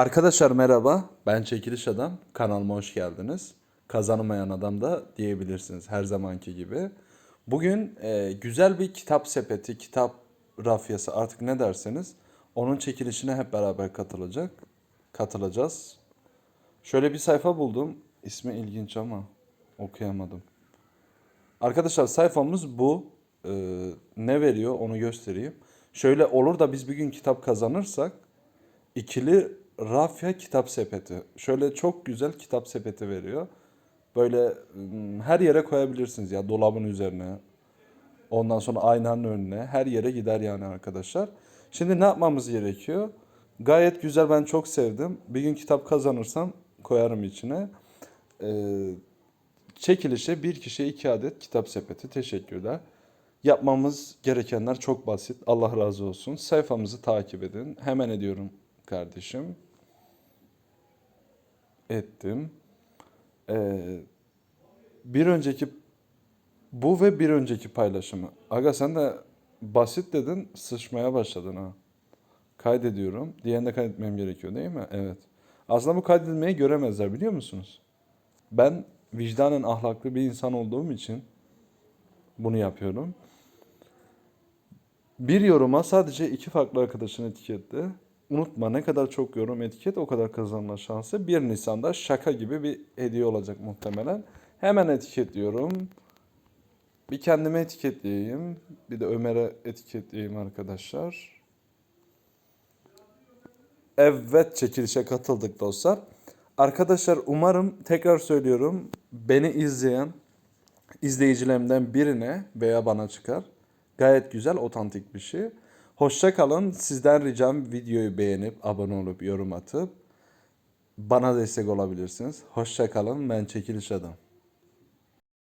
Arkadaşlar merhaba. Ben Çekiliş Adam. Kanalıma hoş geldiniz. Kazanamayan adam da diyebilirsiniz her zamanki gibi. Bugün e, güzel bir kitap sepeti, kitap rafyası artık ne derseniz onun çekilişine hep beraber katılacak. Katılacağız. Şöyle bir sayfa buldum. İsmi ilginç ama okuyamadım. Arkadaşlar sayfamız bu. Ee, ne veriyor onu göstereyim. Şöyle olur da biz bir gün kitap kazanırsak ikili rafya kitap sepeti. Şöyle çok güzel kitap sepeti veriyor. Böyle ım, her yere koyabilirsiniz ya dolabın üzerine. Ondan sonra aynanın önüne her yere gider yani arkadaşlar. Şimdi ne yapmamız gerekiyor? Gayet güzel ben çok sevdim. Bir gün kitap kazanırsam koyarım içine. Ee, Çekilişe bir kişiye iki adet kitap sepeti. Teşekkürler. Yapmamız gerekenler çok basit. Allah razı olsun. Sayfamızı takip edin. Hemen ediyorum kardeşim. Ettim. Ee, bir önceki bu ve bir önceki paylaşımı. Aga sen de basit dedin, sıçmaya başladın ha. Kaydediyorum. Diğerini de kaydetmem gerekiyor değil mi? Evet. Aslında bu kaydedilmeyi göremezler biliyor musunuz? Ben vicdanen ahlaklı bir insan olduğum için bunu yapıyorum. Bir yoruma sadece iki farklı arkadaşın etiketle. Unutma ne kadar çok yorum etiket o kadar kazanma şansı. 1 Nisan'da şaka gibi bir hediye olacak muhtemelen. Hemen etiketliyorum. Bir kendime etiketleyeyim. Bir de Ömer'e etiketleyeyim arkadaşlar. Evet çekilişe katıldık dostlar. Arkadaşlar umarım tekrar söylüyorum beni izleyen izleyicilerimden birine veya bana çıkar. Gayet güzel, otantik bir şey. Hoşça kalın. Sizden ricam videoyu beğenip, abone olup, yorum atıp bana destek olabilirsiniz. Hoşça kalın. Ben Çekiliş Adam.